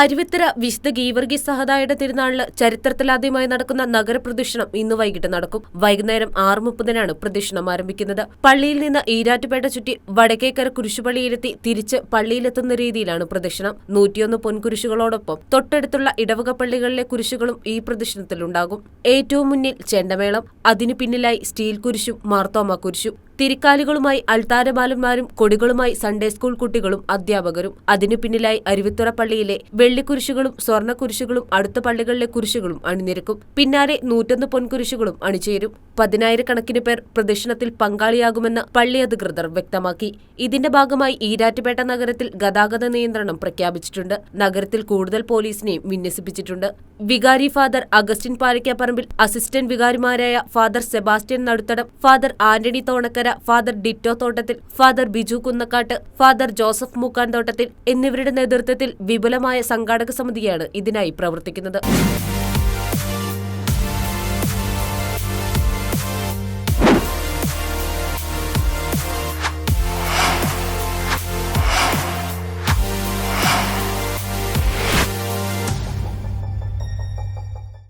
അരുവിത്തര വിശുദ്ധ ഗീവർഗീസ് സഹതായുടെ തിരുനാളിന് ചരിത്രത്തിലാദ്യമായി നടക്കുന്ന നഗരപ്രദക്ഷിണം ഇന്ന് വൈകിട്ട് നടക്കും. വൈകുന്നേരം ആറ് മുപ്പതിനാണ് പ്രദക്ഷിണം ആരംഭിക്കുന്നത്. പള്ളിയിൽ നിന്ന് ഈരാറ്റുപേട്ട ചുറ്റി വടക്കേക്കര കുരിശുപള്ളിയിലെത്തി തിരിച്ച് പള്ളിയിലെത്തുന്ന രീതിയിലാണ് പ്രദക്ഷിണം. നൂറ്റിയൊന്ന് പൊൻകുരിശുകളോടൊപ്പം തൊട്ടടുത്തുള്ള ഇടവക പള്ളികളിലെ കുരിശുകളും ഈ പ്രദക്ഷിണത്തിലുണ്ടാകും. ഏറ്റവും മുന്നിൽ ചെണ്ടമേളം അതിനു പിന്നിലായി സ്റ്റീൽ കുരിശും മാർത്തോമ കുരിശും. തിരിക്കാലികളുമായി അൾത്താരമാലന്മാരും കൊടികളുമായി സൺഡേ സ്കൂൾ കുട്ടികളും അധ്യാപകരും. അതിനു പിന്നിലായി അരുവിത്തുറ പള്ളിയിലെ വെള്ളിക്കുരിശുകളും സ്വർണക്കുരിശുകളും അടുത്ത പള്ളികളിലെ കുരിശുകളും അണിനിരക്കും. പിന്നാലെ നൂറ്റൊന്ന് പൊൻകുരിശുകളും അണിചേരും. പതിനായിരക്കണക്കിന് പേർ പ്രദക്ഷിണത്തിൽ പങ്കാളിയാകുമെന്ന് പള്ളി അധികൃതർ വ്യക്തമാക്കി. ഇതിന്റെ ഭാഗമായി ഈരാറ്റുപേട്ട നഗരത്തിൽ ഗതാഗത നിയന്ത്രണം പ്രഖ്യാപിച്ചിട്ടുണ്ട്. നഗരത്തിൽ കൂടുതൽ പോലീസിനെയും വിന്യസിപ്പിച്ചിട്ടുണ്ട്. വികാരി father Augustine Palakkaparambil assistant വികാരിമാരായ father Sebastian Naduthadam father Antony Thonakkara father Ditto Thottathil father Biju Kunnakkattu father Joseph Mookkan Thottathil എന്നിവരുടെ നേതൃത്വത്തിൽ വിപുലമായ സംഘാടക സമിതിയാണ് ഇതിനായി പ്രവർത്തിക്കുന്നത്.